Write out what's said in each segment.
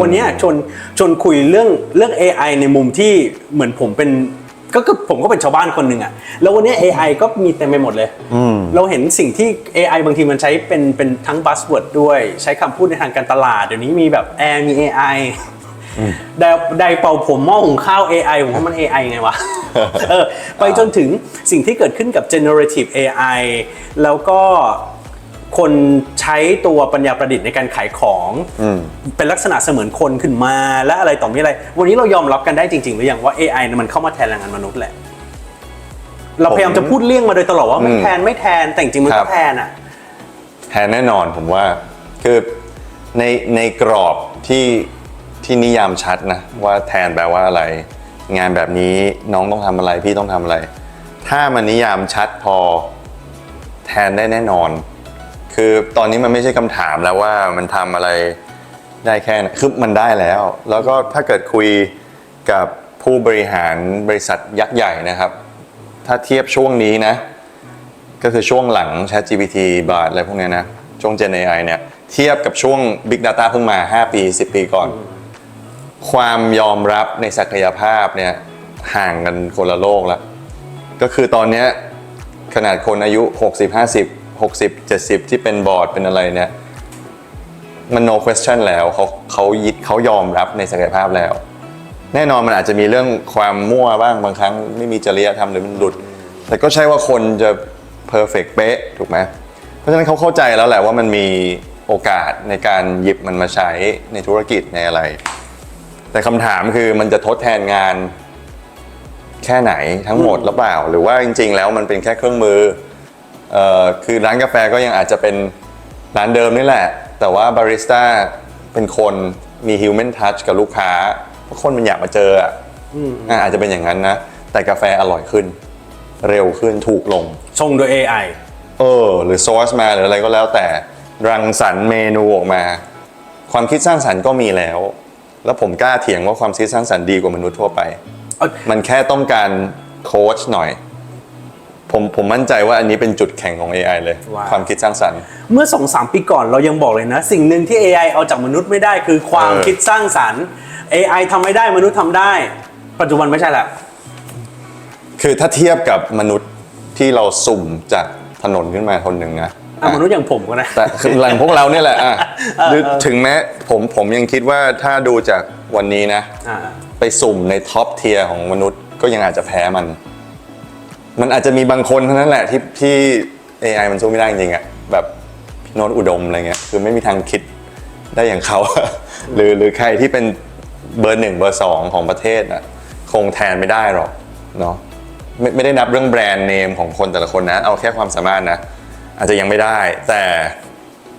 วันเนี้ยชวนชวนคุยเรื่องเรื่อง AI ในมุมที่เหมือนผมเป็นก็คือผมก็เป็นชาวบ้านคนหนึ่งอะแล้ววันเนี้ย AI ก็มีเต็มไปหมดเลย เราเห็นสิ่งที่ AI บางทีมันใช้เป็นเป็นทั้ง buzzword ด้วย ใช้คำพูดในทางการตลาด เดี๋ยวนี้มีแบบแอร์มี AI ไดไดเป่าผมหม้อหุงข้าว AI ผมว่ามัน AI ไงวะเออไปจนถึงสิ่งที่เกิดขึ้นกับ generative AI แล้วก็ คนใช้ตัวปัญญาประดิษฐ์ในการขายของเป็นลักษณะเสมือนคนขึ้นมาและอะไรต่อมีอะไร วันนี้เรายอมรับกันได้จริง ๆ หรือยังว่า AI เนี่ยมันเข้ามาแทนแรงงานมนุษย์แหละ เราพยายามจะพูดเลี่ยงมาโดยตลอดว่าไม่แทนไม่แทนแต่จริงๆมันครัก็บ แทนอะ แทนแน่นอนผมว่าคือในในกรอบที่ที่นิยามชัดนะ ว่าแทนแปลว่าอะไร งานแบบนี้น้องต้องทำอะไรพี่ต้องทำอะไร ถ้ามันนิยามชัดพอแทนได้แน่นอน คือตอนนี้มันไม่ใช่คำถามแล้วว่ามันทำอะไรได้แค่ไหนคือมันได้แล้ว แล้วก็ถ้าเกิดคุยกับผู้บริหารบริษัทยักษ์ใหญ่นะครับ ถ้าเทียบช่วงนี้นะ ก็คือช่วงหลัง ChatGPT บาทอะไรพวกเนี้ยนะ ช่วง Gen AI เนี่ย เทียบกับช่วง Big Data เพิ่งมา 5 ปี 10 ปีก่อน ความยอมรับในศักยภาพเนี่ยห่างกันคนละโลกแล้ว ก็คือตอนเนี้ยขนาดคนอายุ 60 50 60 70 ที่เป็นบอร์ดเป็นอะไรเนี่ยมัน no question แล้วเขาเขายิดเขายอมรับในศักยภาพแล้ว แน่นอนมันอาจจะมีเรื่องความมั่วบ้างบางครั้ง ไม่มีจริยธรรมหรือมันหลุด แต่ก็ใช่ว่าคนจะ perfect เป๊ะถูกไหมเพราะฉะนั้นเขาเข้าใจแล้วแหละว่ามันมีโอกาสในการหยิบมันมาใช้ในธุรกิจในอะไร แต่คำถามคือมันจะทดแทนงานแค่ไหนทั้งหมดหรือเปล่า หรือว่าจริง ๆ แล้วมันเป็นแค่เครื่องมือเอ่อ คือร้านกาแฟก็ยังอาจจะเป็นร้านเดิมนี่แหละ แต่ว่าบาริสต้าเป็นคนมี human touch กับลูกค้าเพราะคนมันอยากมาเจออะอะอาจจะเป็นอย่างนั้นนะ แต่กาแฟอร่อยขึ้น เร็วขึ้นถูกลงชงโดย AI เออ หรือซอสมาหรืออะไรก็แล้วแต่รังสรรค์เมนูออกมา ความคิดสร้างสรรค์ก็มีแล้ว แล้วผมกล้าเถียงว่าความคิดสร้างสรรค์ดีกว่ามนุษย์ทั่วไปเอ้ยมันแค่ต้องการโค้ชหน่อย ผมผมมั่นใจว่าอันนี้เป็นจุดแข็งของ AI เลย ว้าว ความคิดสร้างสรรค์ เมื่อสองสามปีก่อนเรายังบอกเลยนะ สิ่งหนึ่งที่ AI เอาจากมนุษย์ไม่ได้คือความเออ คิดสร้างสรรค์ AI ทำไม่ได้มนุษย์ทำได้ ปัจจุบันไม่ใช่แล้วคือถ้าเทียบกับมนุษย์ที่เราสุ่มจากถนนขึ้นมาคนหนึ่งนะอะมนุษย์อย่างผมก็ได้แต่คือหลังพวกเราเนี่ยแหละอะเออหรือเออ ถึงแม้ผมผมยังคิดว่าถ้าดูจากวันนี้นะ อ่า ไปสุ่มในท็อปเทียร์ของมนุษย์ก็ยังอาจจะแพ้มัน มันอาจจะมีบางคนเท่านั้นแหละที่ที่ AI มันสู้ไม่ได้จริงๆอะแบบพี่โน้ตอุดมอะไรเงี้ยคือไม่มีทางคิดได้อย่างเขา หรือหรือใครที่เป็นเบอร์หนึ่งเบอร์สองของประเทศอะคงแทนไม่ได้หรอกเนาะไม่ไม่ได้นับเรื่องแบรนด์เนมของคนแต่ละคนนะ เอาแค่ความสามารถนะ อาจจะยังไม่ได้ แต่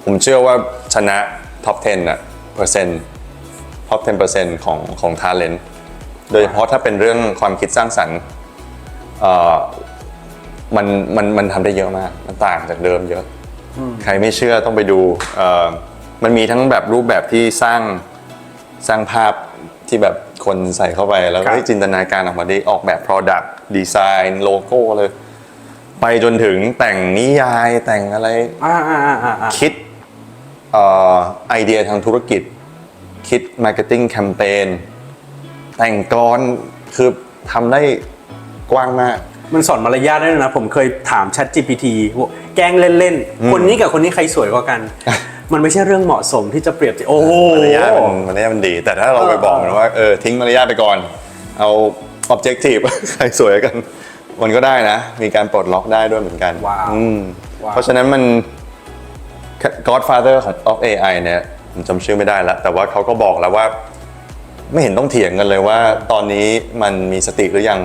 ผมเชื่อว่าชนะท็อป 10อะเปอร์เซ็นต์ท็อป 10%ของของ talent โดยเฉพาะถ้าเป็นเรื่องความคิดสร้างสรรค์ มันมันมันทำได้เยอะมาก มันต่างจากเดิมเยอะ ใครไม่เชื่อต้องไปดูเอ่อมันมีทั้งแบบรูปแบบที่สร้างสร้างภาพที่แบบคนใส่เข้าไปแล้วก็ครับ ให้จินตนาการออกมาได้ออกแบบ product design โลโก้เลย ไปจนถึงแต่งนิยายแต่งอะไร อ่าอ่าอ่าอ่าอ่า คิดเอ่อไอเดียทางธุรกิจ คิดมาร์เก็ตติ้งแคมเปญแต่งกรคือทำได้ กว้างมาก มันสอนมารยาทได้ด้วยนะ ผมเคยถาม Chat GPT ว่าแกล้งเล่นๆ คนนี้กับคนนี้ใครสวยกว่ากัน มันไม่ใช่เรื่องเหมาะสมที่จะเปรียบเทียบโอ้โหมารยาทมันมารยาทมันดี แต่ถ้าเราไปบอกมันว่าเออทิ้งมารยาทไปก่อน เอา objective ใครสวยกัน มันก็ได้นะ มีการปลดล็อกได้ด้วยเหมือนกันว้าวอืมว้าวเพราะฉะนั้นมัน Godfather ของ of AI เนี่ยผมจำชื่อไม่ได้แล้ว แต่ว่าเขาก็บอกแล้วว่า ไม่เห็นต้องเถียงกันเลยว่า ตอนนี้มันมีสติหรือยัง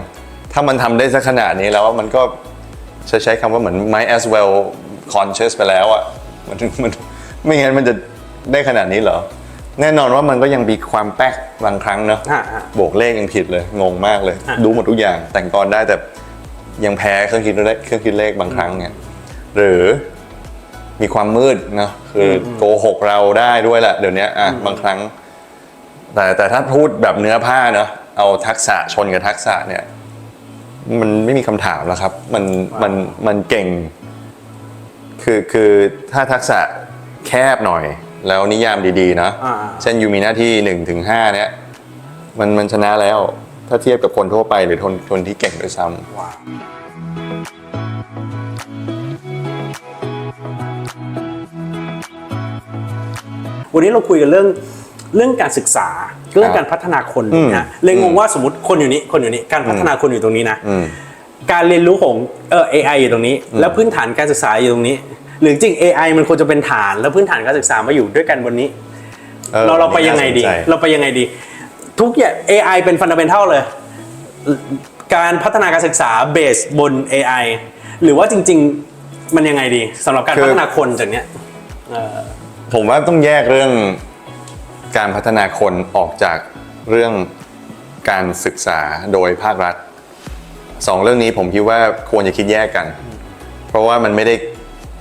ถ้ามันทำได้สักขนาดนี้แล้วมันก็ใช้ใช้คำว่าเหมือน might as well conscious ไปแล้วอะมันมันไม่งั้นมันจะได้ขนาดนี้เหรอ แน่นอนว่ามันก็ยังมีความแป๊กบางครั้งเนอะอ่าอ่าโบกเลขยังผิดเลย งงมากเลย อะรู้หมดทุกอย่างแต่งกรได้แต่ยังแพ้เครื่องคิดเลขเครื่องคิดเลขบางครั้งเนี่ยหรือมีความมืดเนอะคืออโกหกเราได้ด้วยแหละเดี๋ยวนี้อะบางครั้ง แต่แต่ถ้าพูดแบบเนื้อผ้าเนอะเอาทักษะชนกับทักษะเนี่ย มันไม่มีคำถามแล้วครับ มันมันมันเก่ง คือคือถ้าทักษะแคบหน่อย แล้วนิยามดีๆนะอ่า เช่นยูมีหน้าที่1นถึงหเนี่ยมันมันชนะแล้ว ถ้าเทียบกับคนทั่วไปหรือคนคนที่เก่งด้วยซ้ำ ว้าววันนี้เราคุยกันเรื่อง เรื่องการศึกษาเรื่องการพัฒนาคนอืมนะเลยงงว่าสมมติคนอยู่นี้คนอยู่นี้การพัฒนาคนอยู่ตรงนี้นะอืมการเรียนรู้ของเออ AI อยู่ตรงนี้ แล้วพื้นฐานการศึกษาอยู่ตรงนี้ หรือจริง AI มันควรจะเป็นฐาน แล้วพื้นฐานการศึกษามาอยู่ด้วยกันบนนี้ออเราเราไปยังไงดีน่าสนใจเราไปยังไงดี ทุกอย่าง AI เป็นฟันดัเ e น t ทัลเลย การพัฒนาการศึกษาเบสบน AI หรือว่าจริง ๆ มันยังไงดีสำหรับการพัฒนาคนจากเนี้ยเอ่อผมว่าต้องแยกเรื่อง การพัฒนาคนออกจากเรื่องการศึกษาโดยภาครัฐสองเรื่องนี้ผมคิดว่าควรจะคิดแยกกัน เพราะว่ามันไม่ได้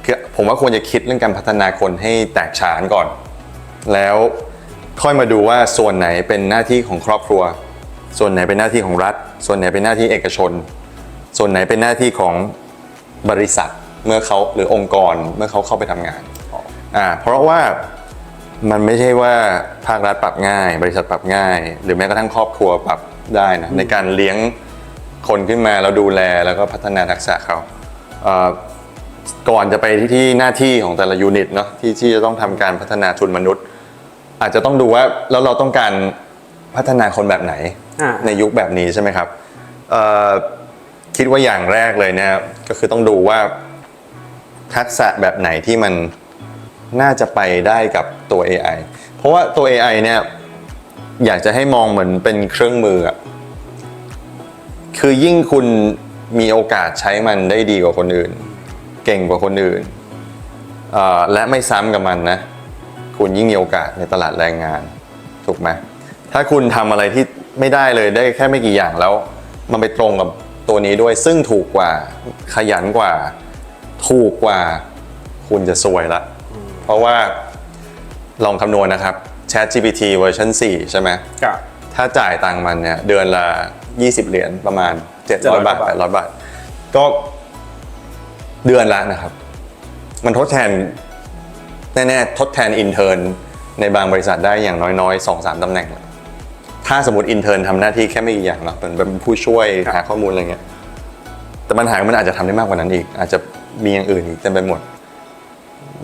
คือผมว่าควรจะคิดเรื่องการพัฒนาคนให้แตกฉานก่อน แล้วค่อยมาดูว่าส่วนไหนเป็นหน้าที่ของครอบครัว ส่วนไหนเป็นหน้าที่ของรัฐ ส่วนไหนเป็นหน้าที่เอกชน ส่วนไหนเป็นหน้าที่ของบริษัทเมื่อเขาหรือองค์กรเมื่อเขาเข้าไปทำงานอ่าเพราะว่า มันไม่ใช่ว่าภาครัฐปรับง่าย บริษัทปรับง่าย หรือแม้กระทั่งครอบครัวปรับได้นะในการเลี้ยงคนขึ้นมาแล้วดูแลแล้วก็พัฒนาทักษะเขาเอ่อก่อนจะไปที่ที่หน้าที่ของแต่ละยูนิตเนาะที่ที่จะต้องทำการพัฒนาทุนมนุษย์ อาจจะต้องดูว่าแล้วเราต้องการพัฒนาคนแบบไหนอ่าในยุคแบบนี้ใช่ไหมครับเอ่อคิดว่าอย่างแรกเลยเนี่ยก็คือต้องดูว่าทักษะแบบไหนที่มัน น่าจะไปได้กับตัว AI เพราะว่าตัว AI เนี่ยอยากจะให้มองเหมือนเป็นเครื่องมืออะคือยิ่งคุณมีโอกาสใช้มันได้ดีกว่าคนอื่น เก่งกว่าคนอื่น และไม่ซ้ำกับมันนะ คุณยิ่งมีโอกาสในตลาดแรงงาน ถูกไหมถ้าคุณทำอะไรที่ไม่ได้เลยได้แค่ไม่กี่อย่างแล้ว มันไปตรงกับตัวนี้ด้วยซึ่งถูกกว่าขยันกว่า ถูกกว่า คุณจะซวยละ เพราะว่าลองคำนวณนะครับ Chat GPT เวอร์ชัน4 ใช่ไหมกับ ถ้าจ่ายตังค์มันเนี่ยเดือนละ 20 เหรียญประมาณ 700 700บาทบาท 800 บาท ก็เดือนละนะครับ มันทดแทน แน่ ๆ ทดแทนอินเทอร์นในบางบริษัทได้อย่างน้อย ๆ 2-3ตำแหน่งเลยถ้าสมมติอินเทอร์นทำหน้าที่แค่ไม่กี่อย่างเนาะเป็นเป็นผู้ช่วยหาข้อมูลอะไรเงี้ยแต่ปัญหามันอาจจะทำได้มากกว่านั้นอีก อาจจะมีอย่างอื่นอีกเต็มไปหมด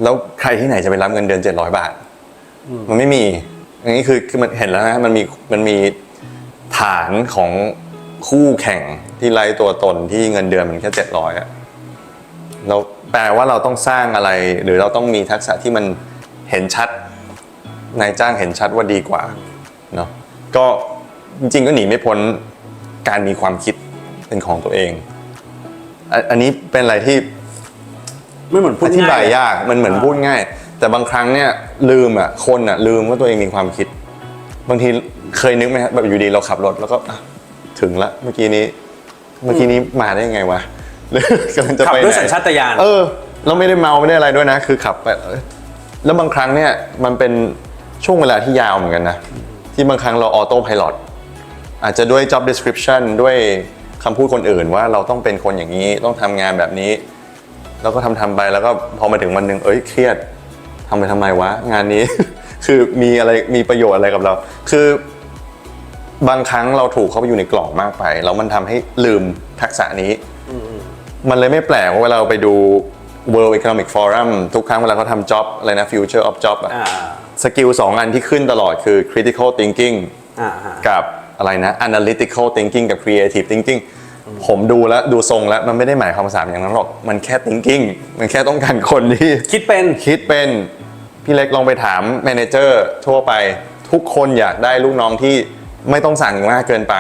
แล้วใครที่ไหนจะไปรับเงินเดือน700บาท มันไม่มี อันนี้คือคือมันเห็นแล้วนะมันมีมันมีฐานของคู่แข่งที่ไล่ตัวตนที่เงินเดือนมันแค่700อะเราแปลว่าเราต้องสร้างอะไร หรือเราต้องมีทักษะที่มันเห็นชัดนายจ้างเห็นชัดว่าดีกว่าเนาะก็จริงๆก็หนีไม่พ้นการมีความคิดเป็นของตัวเอง อันอันนี้เป็นอะไรที่ ไม่เหมือนพูอดธิง่าบายยยากมันเหมือนพูดง่าย แต่บางครั้งเนี่ยลืมอะคนอะลืมว่าตัวเองมีความคิด บางทีเคยนึกไหมครับแบบอยู่ดีเราขับรถแล้วก็อะถึงละเมื่อกี้นี้ เมื่อกี้นี้มาได้ยังไงวะหรือกำลังจะขับไปด้วยไหนสัญชาตญาณ เออเราไม่ได้เมาไม่ได้อะไรด้วยนะ คือขับไปเอ้ยแล้วบางครั้งเนี่ยมันเป็นช่วงเวลาที่ยาวเหมือนกันนะที่บางครั้งเราออโต้พาย t อาจจะด้วย job description ด้วยคำพูดคนอื่นว่าเราต้องเป็นคนอย่างนี้ต้องทำงานแบบนี้ แล้วก็ทำทำไปแล้วก็พอมาถึงวันหนึ่งเอ้ยเครียดทำไปทำไมวะงานนี้ คือมีอะไรมีประโยชน์อะไรกับเรา คือบางครั้งเราถูกเข้าไปอยู่ในกล่องมากไปแล้วมันทำให้ลืมทักษะนี้ มันเลยไม่แปลกว่าเวลาเราไปดู World Economic Forum ทุกครั้งเวลาเขาทำ job อะไรนะ future of job อะอ่าสกิลสองอันที่ขึ้นตลอดคือ critical thinking อ่าฮะกับอะไรนะ analytical thinking กับ creative thinking ผมดูแล้วดูทรงแล้วมันไม่ได้หมายความสามอย่างนั้นหรอก มันแค่ thinking มันแค่ต้องการคนที่ คิดเป็น คิดเป็นพี่เล็กลองไปถามแมเนเจอร์ทั่วไปทุกคนอยากได้ลูกน้องที่ไม่ต้องสั่งมากเกินไป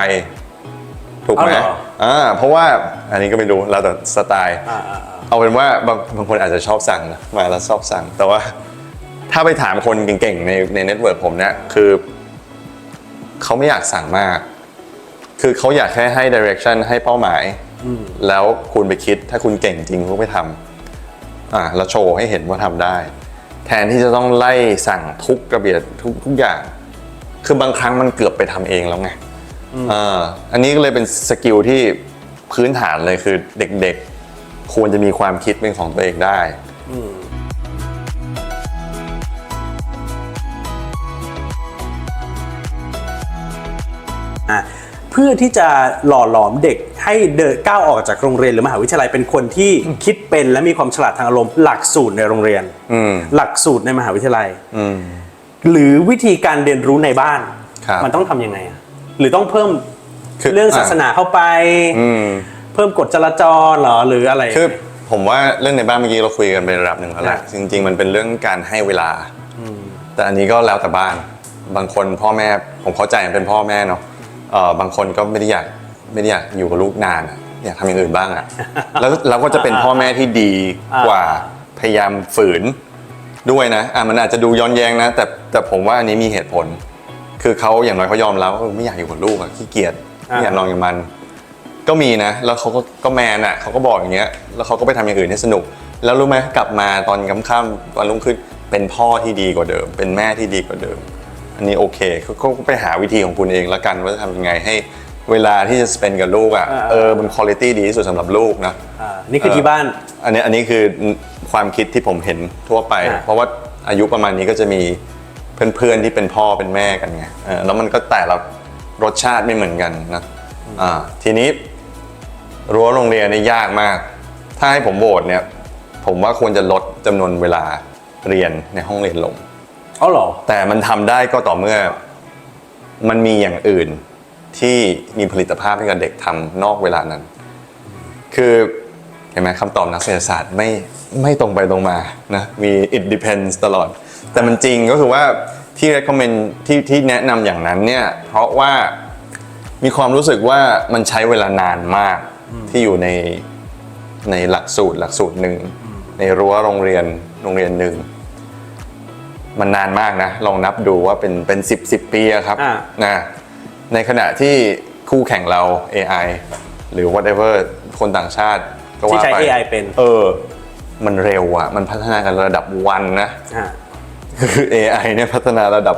ถูกไหมเอาเหรอ อ่าเพราะว่าอันนี้ก็ไม่รู้แล้วแต่สไตล์อ่าอ่าอ่าเอาเป็นว่าบางบางคนอาจจะชอบสั่งนะมาแล้วชอบสั่ง แต่ว่าถ้าไปถามคนเก่งๆ ในในเน็ตเวิร์กผมเนี่ยคือ เขาไม่อยากสั่งมาก คือเขาอยากแค่ให้ direction ให้เป้าหมาย แล้วคุณไปคิดถ้าคุณเก่งจริงคุณไปทำอ่าแล้วโชว์ให้เห็นว่าทำได้ แทนที่จะต้องไล่สั่งทุกกระเบียดทุกทุกอย่าง คือบางครั้งมันเกือบไปทำเองแล้วไงอ่าอันนี้ก็เลยเป็นสกิลที่พื้นฐานเลยคือเด็กๆ ควรจะมีความคิดเป็นของตัวเองได้ เพื่อที่จะหล่อหลอมเด็กให้เดินก้าวออกจากโรงเรียนหรือมหาวิทยาลัยเป็นคนที่คิดเป็นและมีความฉลาดทางอารมณ์หลักสูตรในโรงเรียนอืมหลักสูตรในมหาวิทยาลัยอืมหรือวิธีการเรียนรู้ในบ้านครับมันต้องทำยังไงอะหรือต้องเพิ่มคือเรื่องศาสนาเข้าไปอืมเพิ่มกฎจราจรเหรอหรืออะไรคือผมว่าเรื่องในบ้านเมื่อกี้เราคุยกันไประดับหนึ่งแล้วแหละอะจริง ๆ มันเป็นเรื่องการให้เวลาแต่อันนี้ก็แล้วแต่บ้าน บางคนพ่อแม่ผมเข้าใจมันเป็นพ่อแม่เนาะ เอ่อบางคนก็ไม่ได้อยากไม่ได้อยากอยู่กับลูกนานอะอยากทำอย่างอื่นบ้างอะแล้วเราก็จะเป็นพ่อแม่ที่ดีกว่าพยายามฝืนด้วยนะอะมันอาจจะดูย้อนแย้งนะ แต่แต่ผมว่าอันนี้มีเหตุผล คือเขาอย่างน้อยเขายอมรับว่าไม่อยากอยู่กับลูกอะขี้เกียจไม่อยากนอนกับมัน ก็มีนะ แล้วเขาก็ก็แมนอะเขาก็บอกอย่างเงี้ยแล้วเขาก็ไปทำอย่างอื่นให้สนุก แล้วรู้ไหมกลับมาตอนค่ำๆวันรุ่งขึ้นเป็นพ่อที่ดีกว่าเดิม เป็นแม่ที่ดีกว่าเดิม อันนี้โอเคเขาก็ไปหาวิธีของคุณเองแล้วกันว่าจะทำยังไงให้เวลาที่จะสเปนกับลูกอะเออมันคุณภาพดีที่สุดสำหรับลูกนะ อ่านี่คือที่บ้าน อันนี้อันนี้คือความคิดที่ผมเห็นทั่วไป อ่าเพราะว่าอายุประมาณนี้ก็จะมีเพื่อนๆที่เป็นพ่อเป็นแม่กันไงเออแล้วมันก็แต่ละรสชาติไม่เหมือนกันนะอ่าทีนี้รั้วโรงเรียนนี่ยากมาก ถ้าให้ผมโหวตเนี่ยผมว่าควรจะลดจำนวนเวลาเรียนในห้องเรียนลง อ๋อเหรอ แต่มันทำได้ก็ต่อเมื่อ มันมีอย่างอื่นที่มีผลิตภาพให้กับเด็กทำนอกเวลานั้น คือเห็นไหมคำตอบนักเศรษฐศาสตร์ไม่ไม่ตรงไปตรงมานะมี it depends ตลอด แต่มันจริงก็คือว่าที่ recommend ที่ที่แนะนำอย่างนั้นเนี่ยเพราะว่ามีความรู้สึกว่ามันใช้เวลานานมากที่อยู่ในในหลักสูตรหลักสูตรหนึ่งในรั้วโรงเรียนโรงเรียนหนึ่ง มันนานมากนะ ลองนับดูว่าเป็นเป็นสิบสิบปีอะครับอ่า นะในขณะที่คู่แข่งเรา AI หรือ whatever คนต่างชาติก็ที่ว่าใช้ ไป AI เป็นเออ มันเร็วอะมันพัฒนากันระดับวันนะอ่าคือ AI เนี่ยพัฒนาระดับ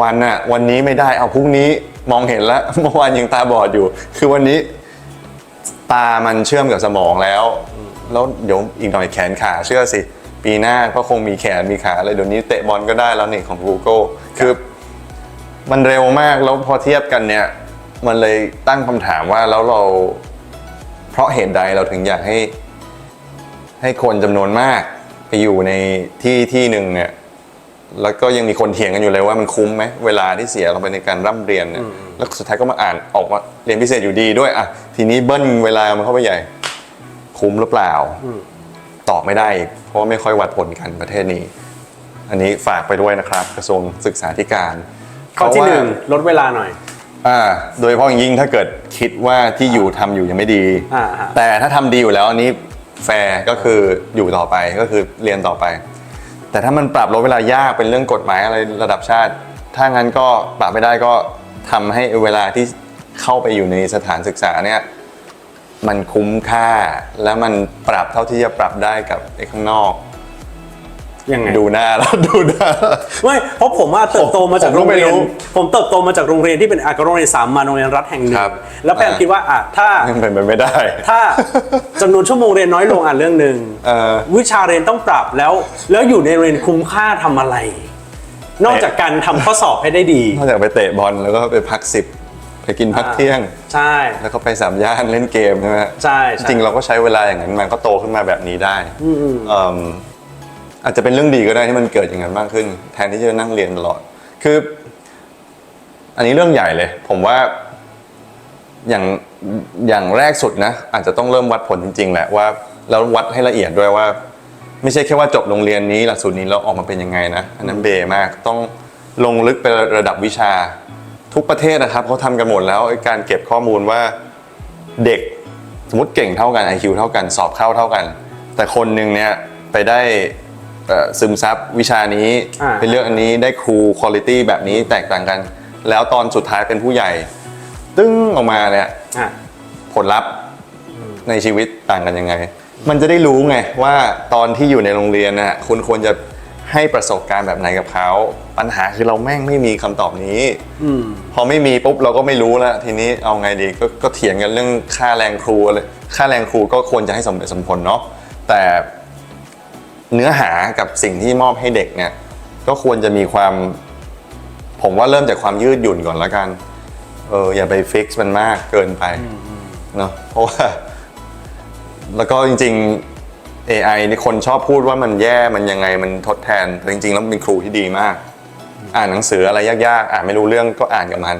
วันอะวันนี้ไม่ได้เอาพรุ่งนี้มองเห็นแล้ว เมื่อวานยังตาบอดอยู่ คือวันนี้ตามันเชื่อมกับสมองแล้ว แล้วเดี๋ยวอีกหน่อยแขนขาเชื่อสิ ปีหน้าก็คงมีแขนมีขาอะไรเดี๋ยวนี้เตะบอลก็ได้แล้วนี่ของ Google คือมันเร็วมากแล้วพอเทียบกันเนี่ย มันเลยตั้งคำถามว่าแล้วเรา เพราะเหตุใดเราถึงอยากให้ ให้คนจำนวนมาก ไปอยู่ในที่ที่หนึ่งเนี่ยแล้วก็ยังมีคนเถียงกันอยู่เลยว่ามันคุ้มไหมเวลาที่เสียลงไปในการร่ำเรียนเนี่ยแล้วสุดท้ายก็มาอ่านออกมาเรียนพิเศษอยู่ดีด้วยอะทีนี้เบิ้ลเวลามันเข้าไปใหญ่ คุ้มหรือเปล่า ตอบไม่ได้อีกเพราะว่าไม่ค่อยวัดผลกันประเทศนี้ อันนี้ฝากไปด้วยนะครับกระทรวงศึกษาธิการข้อที่เพหราะว่านึ่งลดเวลาหน่อย อ่าโดยเฉพาะอย่างยิ่งถ้าเกิดคิดว่าที่อยู่ทำอยู่ยังไม่ดี อ่าฮะ แต่ถ้าทำดีอยู่แล้วอันนี้แฟร์ก็คืออยู่ต่อไปก็คือเรียนต่อไป แต่ถ้ามันปรับลดเวลายากเป็นเรื่องกฎหมายอะไรระดับชาติ ถ้างั้นก็ปรับไม่ได้ก็ทำให้เวลาที่เข้าไปอยู่ในสถานศึกษาเนี่ย มันคุ้มค่า และมันปรับเท่าที่จะปรับได้กับไอ้ข้างนอก ยังไง ดูหน้าแล้วดูหน้า ไม่เพราะผมว่าเติบโตมาจากผมโรก็งไม่เรียนรู้ผมเติบโตมาจากโรงเรียนที่เป็นอาโรงเรียนสามัญโรงเรียนรัฐแห่งหนึ่งครับแล้วพยายามอ่า คิดว่าอะถ้าเป็นไปไม่ได้ ถ้าจำนวนชั่วโมงเรียนน้อยลงอะเรื่องหนึ่งเออ วิชาเรียนต้องปรับแล้ว แล้วอยู่ในเรียนคุ้มค่าทำอะไร นอกจากการทำข้อสอบให้ได้ดี นอกจากไปเตะบอลแล้วก็ไปพักสิบ ไปกินพักเที่ยง ใช่ แล้วก็ไปสามย่านเล่นเกมใช่ไหมใช่จใช่ริงๆเราก็ใช้เวลาอย่างนั้นมันก็โตขึ้นมาแบบนี้ได้เอิ่มอาจจะเป็นเรื่องดีก็ได้ที่มันเกิดอย่างนั้นมากขึ้น แทนที่จะนั่งเรียนตลอด คือ อันนี้เรื่องใหญ่เลย ผมว่าอย่างอย่างแรกสุดนะ อาจจะต้องเริ่มวัดผลจริงๆแหละว่าแล้ววัดให้ละเอียดด้วยว่า ไม่ใช่แค่ว่าจบโรงเรียนนี้หลักสูตรนี้แล้วออกมาเป็นยังไงนะอันนั้นเบมากต้องลงลึกไประดับวิชา ทุกประเทศนะครับเขาทำกันหมดแล้วไอ้การเก็บข้อมูลว่าเด็กสมมติเก่งเท่ากัน IQ เท่ากันสอบเข้าเท่ากัน แต่คนหนึ่งเนี่ยไปได้เอ่อซึมซับวิชานี้อ่าเป็นเรื่องอันนี้ได้ครูคุณภาพแบบนี้แตกต่างกัน แล้วตอนสุดท้ายเป็นผู้ใหญ่ ตึ้งออกมาเนี่ยอะผลลัพธ์ในชีวิตต่างกันยังไง มันจะได้รู้ไงว่าตอนที่อยู่ในโรงเรียนน่ะคุณควรจะ ให้ประสบการณ์แบบไหนกับเขา ปัญหาคือเราแม่งไม่มีคำตอบนี้อืมพอไม่มีปุ๊บเราก็ไม่รู้แล้วทีนี้เอาไงดีก็ก็เถียงกันเรื่องค่าแรงครูเลยค่าแรงครูก็ควรจะให้สมเหตุสมผลเนาะแต่เนื้อหากับสิ่งที่มอบให้เด็กเนี่ยก็ควรจะมีความ ผมว่าเริ่มจากความยืดหยุ่นก่อนละกันเอออย่าไปฟิกซ์มันมากเกินไปเนาะเพราะว่าแล้วก็จริง ๆ AI นี่คนชอบพูดว่ามันแย่มันยังไงมันทดแทนแต่จริง ๆ แล้วมันเป็นครูที่ดีมาก อ่านหนังสืออะไรยากๆ อ่านไม่รู้เรื่องก็อ่านกับมัน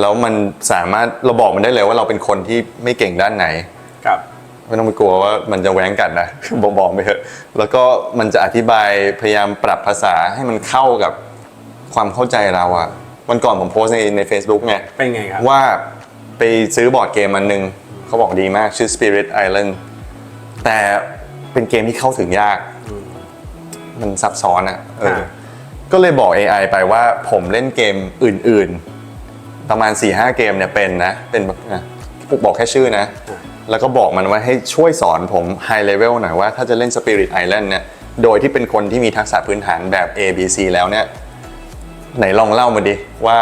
แล้วมันสามารถเราบอกมันได้เลยว่าเราเป็นคนที่ไม่เก่งด้านไหนครับไม่ต้องไปกลัวว่ามันจะแหวงกัดนะบอกบอกไปเถอะแล้วก็มันจะอธิบายพยายามปรับภาษาให้มันเข้ากับความเข้าใจเราอะวันก่อนผมโพสต์ในใน Facebook ไงเป็นไงครับว่าไปซื้อบอร์ดเกมอันหนึงเขาบอกดีมากชื่อ Spirit Island แต่เป็นเกมที่เข้าถึงยาก มันซับซ้อนอะเอออ่าก็เลยบอก AI ไปว่าผมเล่นเกมอื่น ๆ ประมาณ4-5เกมเนี่ยเป็นนะ เป็นแบบนะบอกแค่ชื่อนะ แล้วก็บอกมันว่าให้ช่วยสอนผม High Level หน่อยว่าถ้าจะเล่น Spirit Island เนี่ย โดยที่เป็นคนที่มีทักษะพื้นฐานแบบ A B C แล้วเนี่ย ไหนลองเล่ามาดิว่า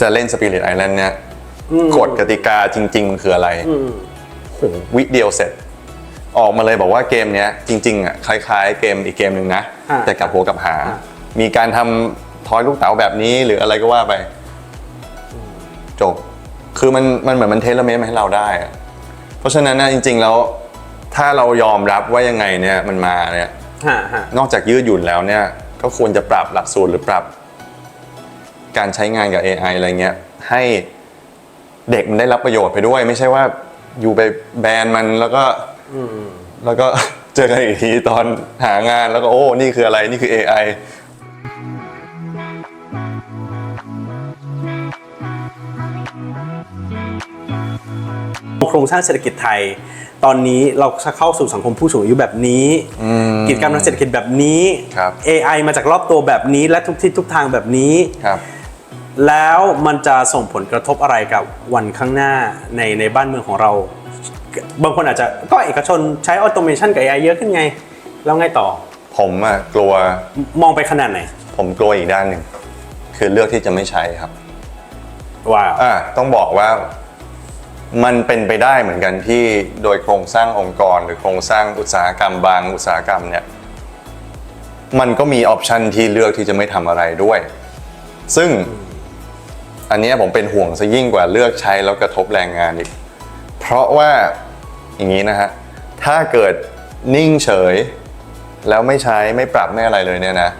จะเล่น Spirit Island เนี่ยกฎกติกาจริง ๆ มันคืออะไรโหวิเดียวเสร็จ ออกมาเลยบอกว่าเกมเนี้ยจริงๆอะคล้าย ๆ เกมอีกเกมหนึ่งนะ อ่าแต่กลับหัวกลับหา อ่า มีการทำทอยลูกเต๋าแบบนี้หรืออะไรก็ว่าไป จบ คือมันมันเหมือนมันเทเลเมตมาให้เราได้อะเพราะฉะนั้นนะจริง ๆ แล้ว ถ้าเรายอมรับว่ายังไงเนี่ยมันมาเนี่ย ฮะฮะนอกจากยืดหยุ่นแล้วเนี่ยก็ควรจะปรับหลักสูตรหรือปรับ การใช้งานกับ AI อะไรเงี้ยให้เด็กมันได้รับประโยชน์ไปด้วย ไม่ใช่ว่าอยู่ไปแบนมันแล้วก็ แล้วก็ เจอกันอีกทีตอนหางานแล้วก็โอ้ นี่คืออะไรนี่คือ AI โครงสร้างเศรษฐกิจไทย ตอนนี้เราจะเข้าสู่สังคมผู้สูงอายุแบบนี้ กิจกรรมทางเศรษฐกิจแบบนี้ ครับ AI มาจากรอบตัวแบบนี้และทุกทิศทุกทางแบบนี้ ครับ แล้วมันจะส่งผลกระทบอะไรกับวันข้างหน้าในในบ้านเมืองของเรา บางคนอาจจะก็เอกชนใช้ออโตเมชันกับ AI เยอะขึ้นไง แล้วไงต่อ ผมอะกลัวมองไปขนาดไหน ผมกลัวอีกด้านหนึ่งคือเลือกที่จะไม่ใช้ครับว้าวอ่าต้องบอกว่ามันเป็นไปได้เหมือนกันที่โดยโครงสร้างองค์กร หรือโครงสร้างอุตสาหกรรมบางอุตสาหกรรมเนี่ยมันก็มีออปชันที่เลือกที่จะไม่ทำอะไรด้วย ซึ่งอันเนี้ยผมเป็นห่วงซะยิ่งกว่าเลือกใช้แล้วกระทบแรงงานอีก เพราะว่า อย่างนี้นะฮะถ้าเกิดนิ่งเฉย แล้วไม่ใช้ไม่ปรับไม่อะไรเลยเนี่ยนะ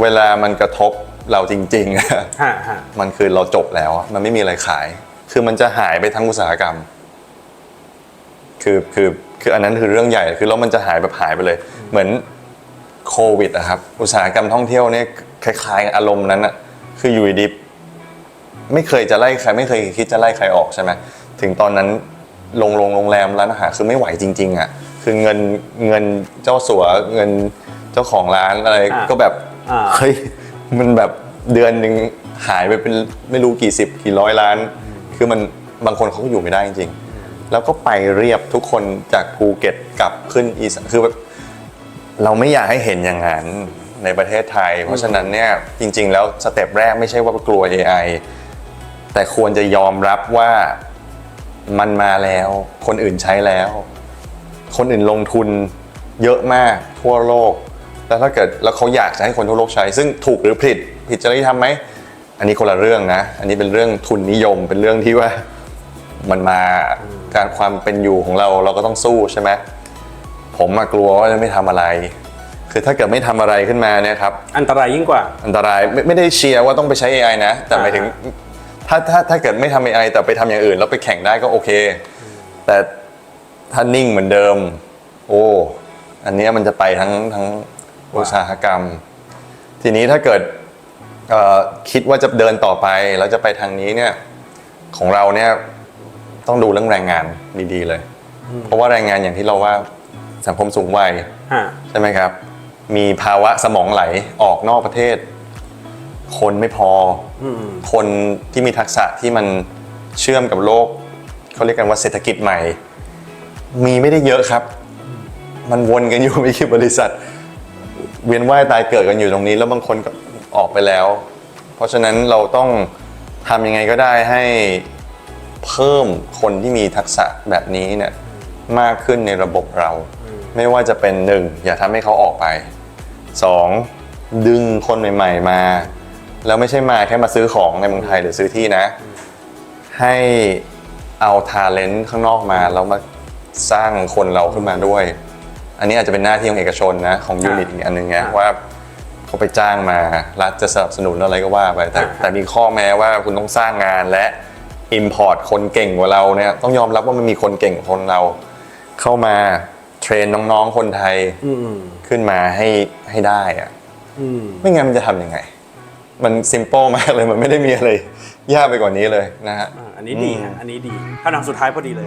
เวลามันกระทบเราจริงๆอะฮะฮะมันคือเราจบแล้วอะมันไม่มีอะไรขาย คือมันจะหายไปทั้งอุตสาหกรรม คือคือคืออันนั้นคือเรื่องใหญ่คือแล้วมันจะหายแบบหายไปเลย เหมือนโควิดอะครับ อุตสาหกรรมท่องเที่ยวเนี่ยคล้าย ๆ อารมณ์นั้นอะคืออยู่ดีๆไม่เคยจะไล่ใคร ไม่เคยคิดจะไล่ใครออกใช่ไหมถึงตอนนั้น โรงโรงโรงแรมร้านอาหารคือไม่ไหวจริง ๆอะคือเงินเงินเจ้าสัวเงินเจ้าของร้านอะไรอ่าก็แบบอ่า เฮ้ยมันแบบเดือนหนึ่งหายไปเป็นไม่รู้กี่สิบกี่ร้อยล้าน คือมันบางคนเขาก็อยู่ไม่ได้จริงๆแล้วก็ไปเรียบทุกคนจากภูเก็ตกลับขึ้นอีสานคือแบบ เราไม่อยากให้เห็นอย่างนั้นในประเทศไทย เพราะฉะนั้นเนี่ยจริง ๆ แล้วสเต็ปแรกไม่ใช่ว่ากลัว AI แต่ควรจะยอมรับว่า มันมาแล้ว คนอื่นใช้แล้ว คนอื่นลงทุนเยอะมากทั่วโลก แล้วถ้าเกิดแล้วเขาอยากจะให้คนทั่วโลกใช้ ซึ่งถูกหรือผิดผิดจริยธรรมไหมอันนี้คนละเรื่องนะ อันนี้เป็นเรื่องทุนนิยมเป็นเรื่องที่ว่ามันมาการความเป็นอยู่ของเราเราก็ต้องสู้ใช่ไหมผมมากลัวว่าจะไม่ทำอะไร คือถ้าเกิดไม่ทำอะไรขึ้นมาเนี่ยครับ อันตรายยิ่งกว่า อันตรายไม่ไม่ได้เชียร์ว่าต้องไปใช้ AI นะ แต่หมายถึง ถ้าถ้าถ้าเกิดไม่ทำ AI แต่ไปทำอย่างอื่น แล้วไปแข่งได้ก็โอเค แต่ถ้านิ่งเหมือนเดิม โอ้ อันเนี้ยมันจะไปทั้งทั้งอุตสาหกรรม ทีนี้ถ้าเกิดเอ่อคิดว่าจะเดินต่อไปแล้วจะไปทางนี้เนี่ยของเราเนี่ยต้องดูเรื่องแรงงานดีๆเลย เพราะว่าแรงงานอย่างที่เราว่าสังคมสูงวัย ฮะ ใช่ไหมครับ มีภาวะสมองไหลออกนอกประเทศ คนไม่พออคนที่มีทักษะที่มันเชื่อมกับโลกเขาเรียกกันว่าเศรษฐกิจใหม่ มีไม่ได้เยอะครับ มันวนกันอยู่ไม่กี่บริษัท เวียนว่ายตายเกิดกันอยู่ตรงนี้ แล้วบางคนก็ออกไปแล้ว เพราะฉะนั้นเราต้องทำยังไงก็ได้ให้เพิ่มคนที่มีทักษะแบบนี้เนี่ยมากขึ้นในระบบเรา ไม่ว่าจะเป็นหนึ่งอย่าทำให้เขาออกไปสองดึงคนใหม่ ๆ มา แล้วไม่ใช่มาแค่มาซื้อของในเมืองไทยหรือซื้อที่นะ ให้เอาทาเลนต์ข้างนอกมาแล้วมาสร้างคนเราขึ้นมาด้วย อันนี้อาจจะเป็นหน้าที่ของเอกชนนะของยูนิตอีกอันหนึ่งไงอ่าว่าเขาไปจ้างมารัฐจะสนับสนุนอะไรก็ว่าไปแต่อ่าแต่มีข้อแม้ว่าคุณต้องสร้างงานและ Import คนเก่งกว่าเราเนี่ยต้องยอมรับว่ามันมีคนเก่งกว่าคนเรา เข้ามาเทรนน้องๆคนไทยอืมขึ้นมาให้ให้ได้อะอืมไม่งั้นมันจะทำยังไง มันซิม p ป e มากเลยมันไม่ได้มีอะไรยากไปกว่านี้เลยนะฮะ อ่าอันนี้ดีฮะอันนี้ดีคำถามสุดท้ายพอดีเลย